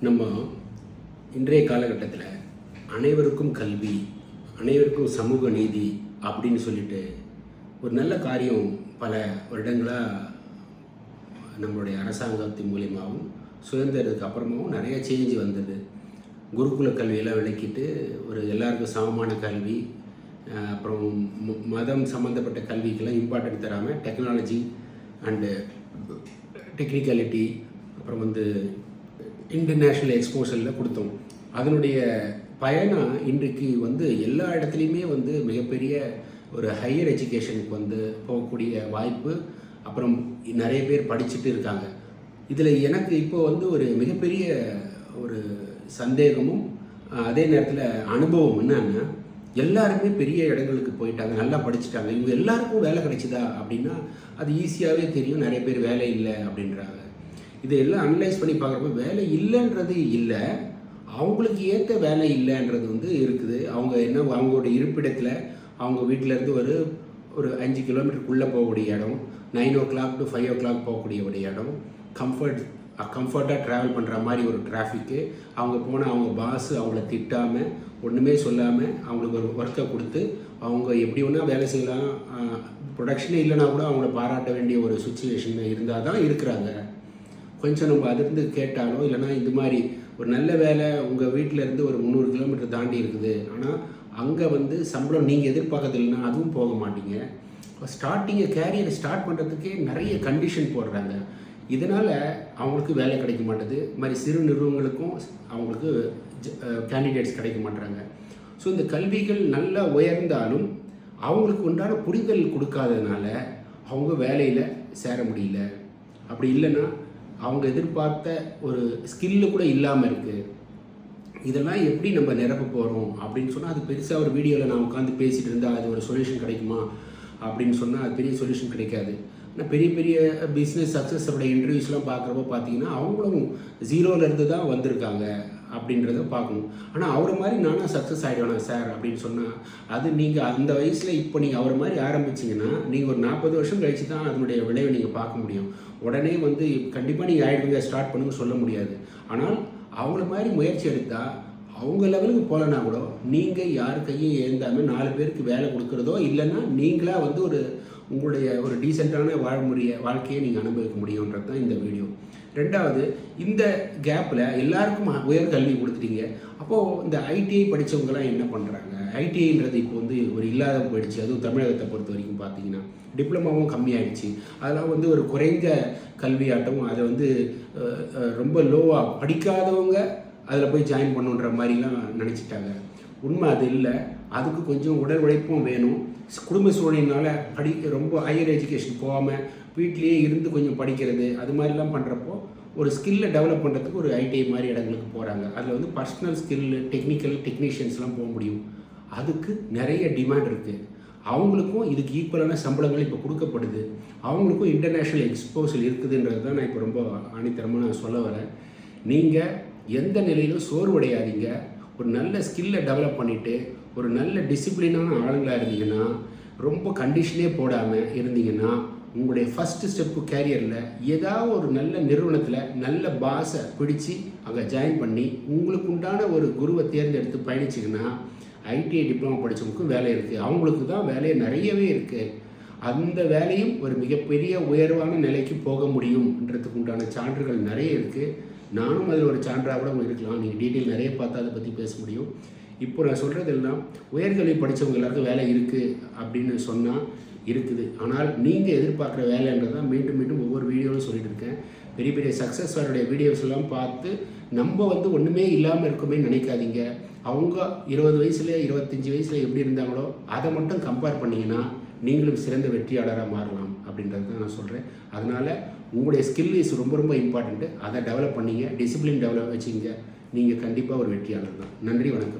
நம்ம இன்றைய காலகட்டத்தில் அனைவருக்கும் கல்வி அனைவருக்கும் சமூக நீதி அப்படின்னு சொல்லிட்டு ஒரு நல்ல காரியம் பல வருடங்களாக நம்மளுடைய அரசாங்கத்தின் மூலியமாகவும் சுதந்திரத்துக்கு அப்புறமாவும் நிறைய சேஞ்சு வந்தது. குருகுல கல்வியெல்லாம் விளக்கிட்டு ஒரு எல்லாருக்கும் சமமான கல்வி அப்புறம் ம- மதம் சம்மந்தப்பட்ட கல்விக்கெல்லாம் இம்பார்ட்டன்ட் தராமல் டெக்னாலஜி அண்டு டெக்னிக்காலிட்டி அப்புறம் வந்து இன்டர்நேஷ்னல் எக்ஸ்போஷரில் கொடுத்தோம். அதனுடைய பயணம் இன்றைக்கு வந்து எல்லா இடத்துலையுமே வந்து மிகப்பெரிய ஒரு ஹையர் எஜுகேஷனுக்கு வந்து போகக்கூடிய வாய்ப்பு அப்புறம் நிறைய பேர் படிச்சுட்டு இருக்காங்க. இதில் எனக்கு இப்போ வந்து ஒரு மிகப்பெரிய ஒரு சந்தேகமும் அதே நேரத்தில் அனுபவம் என்னன்னா எல்லாருமே பெரிய இடங்களுக்கு போயிட்டாங்க நல்லா படிச்சுட்டாங்க. இவங்க எல்லாருக்கும் வேலை கிடைச்சிதா அப்படின்னா அது ஈஸியாகவே தெரியும் நிறைய பேர் வேலை இல்லை அப்படின்றாங்க. இதையெல்லாம் அனலைஸ் பண்ணி பார்க்குறப்ப வேலை இல்லைன்றது இல்லை. அவங்களுக்கு ஏற்ற வேலை இல்லைன்றது வந்து இருக்குது. அவங்க என்ன அவங்களோட இருப்பிடத்தில் அவங்க வீட்டில் இருந்து ஒரு ஒரு அஞ்சு கிலோமீட்டருக்குள்ளே போகக்கூடிய இடம் nine o'clock to five o'clock போகக்கூடிய ஒரு இடம் கம்ஃபர்ட் கம்ஃபர்ட்டாக ட்ராவல் பண்ணுற மாதிரி ஒரு டிராஃபிக்கு அவங்க போனால் அவங்க பாஸ் அவங்கள திட்டாமல் ஒன்றுமே சொல்லாமல் அவங்களுக்கு ஒரு ஒர்க்கை கொடுத்து அவங்க எப்படி ஒன்றா வேலை செய்யலாம். ப்ரொடக்ஷனே இல்லைனா கூட அவங்கள பாராட்ட வேண்டிய ஒரு சுச்சுவேஷன் இருந்தால் தான் இருக்கிறாங்க. கொஞ்சம் நம்ம அதிர்ந்து கேட்டாலோ இல்லைனா இது மாதிரி ஒரு நல்ல வேலை உங்கள் வீட்டில் இருந்து ஒரு முந்நூறு கிலோமீட்டர் தாண்டி இருக்குது. ஆனால் அங்கே வந்து சம்பளம் நீங்கள் எதிர்பார்க்கறது இல்லைன்னா அதுவும் போக மாட்டீங்க. ஸ்டார்டிங்கை கேரியரை ஸ்டார்ட் பண்ணுறதுக்கே நிறைய கண்டிஷன் போடுறாங்க. இதனால் அவங்களுக்கு வேலை கிடைக்க மாட்டேது. மாதிரி சிறு நிறுவனங்களுக்கும் அவங்களுக்கு கேண்டிடேட்ஸ் கிடைக்க மாட்றாங்க ஸோ இந்த கல்விகள் நல்லா உயர்ந்தாலும் அவங்களுக்கு உண்டான புரிதல் கொடுக்காததுனால அவங்க வேலையில் சேர முடியல. அப்படி இல்லைன்னா அவங்க எதிர்பார்த்த ஒரு ஸ்கில்லு கூட இல்லாமல் இருக்குது இதெல்லாம் எப்படி நம்ம நிரப்ப போகிறோம் அப்படின்னு சொன்னால் அது பெருசாக ஒரு வீடியோவில் நான் உட்காந்து பேசிகிட்டு இருந்தால் அது ஒரு சொல்யூஷன் கிடைக்குமா? அப்படின்னு சொன்னால் அது பெரிய சொல்யூஷன் கிடைக்காது. ஆனால் பெரிய பெரிய பிஸ்னஸ் சக்ஸஸோட இன்டர்வியூஸ்லாம் பார்க்குறப்போ பார்த்தீங்கன்னா அவங்களும் ஜீரோவிலேருந்து தான் வந்திருக்காங்க. அப்படின்றத பார்க்கணும். ஆனால் அவரை மாதிரி நானும் சக்ஸஸ் ஆகிடுவேனா சார் அப்படின்னு சொன்னால் அது நீங்கள் அந்த வயசில் இப்போ நீங்கள் அவர் மாதிரி ஆரம்பிச்சிங்கன்னா நீங்கள் ஒரு நாற்பது வருஷம் கழிச்சு தான் அதனுடைய விளைவை நீங்கள் பார்க்க முடியும். உடனே வந்து கண்டிப்பாக நீங்கள் ஆயிடுவீங்க ஸ்டார்ட் பண்ணுங்க சொல்ல முடியாது. ஆனால் அவங்கள மாதிரி முயற்சி எடுத்தால் அவங்க லெவலுக்கு போகலனா கூட நீங்கள் யார் கையும் ஏந்தாமல் நாலு பேருக்கு வேலை கொடுக்குறதோ இல்லைன்னா நீங்களாக வந்து ஒரு உங்களுடைய ஒரு டீசெண்டான வாழ்முறைய வாழ்க்கையை நீங்கள் அனுபவிக்க முடியுன்றது தான் இந்த வீடியோ ரெண்டாவது இந்த கேப்பில் எல்லாருக்கும் உயர்கல்வி கொடுத்துட்டீங்க. அப்போது இந்த ஐடிஐ படித்தவங்கலாம் என்ன பண்ணுறாங்க ஐடிஐன்றது இப்போ வந்து ஒரு இல்லாத போயிடுச்சு. அதுவும் தமிழகத்தை பொறுத்த வரைக்கும் பார்த்தீங்கன்னா. டிப்ளமாவும் கம்மியாயிடுச்சு. அதெல்லாம் வந்து ஒரு குறைந்த கல்வியாட்டமும் அதை வந்து ரொம்ப லோவாக படிக்காதவங்க அதில் போய் ஜாயின் பண்ணுன்ற மாதிரிலாம் நினச்சிட்டாங்க. உண்மை அது இல்லை. அதுக்கு கொஞ்சம் உடல் உழைப்பும் வேணும். குடும்ப சூழ்நிலையினால் படி ரொம்ப ஹையர் எஜுகேஷன் போகாமல் வீட்டிலேயே இருந்து கொஞ்சம் படிக்கிறது அது மாதிரிலாம் பண்ணுறப்போ ஒரு ஸ்கில்லை டெவலப் பண்ணுறதுக்கு ஒரு ஐடிஐ மாதிரி இடங்களுக்கு போகிறாங்க அதில் வந்து பர்சனல் ஸ்கில் டெக்னிக்கல் டெக்னீஷியன்ஸ்லாம் போக முடியும். அதுக்கு நிறைய டிமாண்ட் இருக்குது அவங்களுக்கும் இதுக்கு ஈக்குவலான சம்பளங்கள் இப்போ கொடுக்கப்படுது. அவங்களுக்கும் இன்டர்நேஷ்னல் எக்ஸ்போசல் இருக்குதுன்றது தான் நான் இப்போ ரொம்ப ஆணித்தரமாக நான் சொல்ல வரேன். நீங்கள் எந்த நிலையிலும் சோர்வடையாதீங்க. ஒரு நல்ல ஸ்கில்லை டெவலப் பண்ணிவிட்டு ஒரு நல்ல டிசிப்ளினான ஆளுங்களாக இருந்தீங்கன்னா ரொம்ப கண்டிஷனே போடாமல் இருந்தீங்கன்னா உங்களுடைய ஃபஸ்ட்டு ஸ்டெப்பு கேரியரில் ஏதாவது ஒரு நல்ல நிறுவனத்தில் நல்ல பாஸை பிடிச்சி அங்கே ஜாயின் பண்ணி உங்களுக்கு உண்டான ஒரு குருவை தேர்ந்தெடுத்து பயணிச்சிங்கன்னா ஐடிஐ டிப்ளமோ படித்தவங்களுக்கும் வேலை இருக்குது அவங்களுக்கு தான் வேலை நிறையவே இருக்குது அந்த வேலையும் ஒரு மிகப்பெரிய உயர்வான நிலைக்கு போக முடியும்ன்றதுக்கு உண்டான சான்றுகள் நிறைய இருக்குது நானும் அதில் ஒரு சான்றாக கூட உங்களுக்கு இருக்கலாம். நீங்கள் டீட்டெயில் நிறைய பார்த்தா அதை பற்றி பேச முடியும். இப்போ நான் சொல்கிறதெல்லாம் உயர்கல்வி படித்தவங்க எல்லாருக்கும் வேலை இருக்குது அப்படின்னு சொன்னால் இருக்குது. ஆனால் நீங்கள் எதிர்பார்க்குற வேலைன்றது தான் மீண்டும் மீண்டும் ஒவ்வொரு வீடியோவும் சொல்லிட்டு இருக்கேன். பெரிய பெரிய சக்ஸஸ்வருடைய வீடியோஸ்லாம் வீடியோஸ் எல்லாம் பார்த்து நம்ம வந்து ஒன்றுமே இல்லாமல் இருக்குமே நினைக்காதீங்க. அவங்க இருபது வயசுல இருபத்தஞ்சி வயசில் எப்படி இருந்தாங்களோ அதை மட்டும் கம்பேர் பண்ணிங்கன்னா நீங்களும் சிறந்த வெற்றியாளராக மாறலாம் அப்படின்றது தான் நான் சொல்கிறேன் அதனால் உங்களுடைய ஸ்கில் இஸ் ரொம்ப ரொம்ப இம்பார்ட்டண்ட்டு அதை டெவலப் பண்ணீங்க டிசிப்ளின் டெவலப் வச்சிங்க. நீங்கள் கண்டிப்பாக ஒரு வெற்றியாளர் தான். நன்றி வணக்கம்.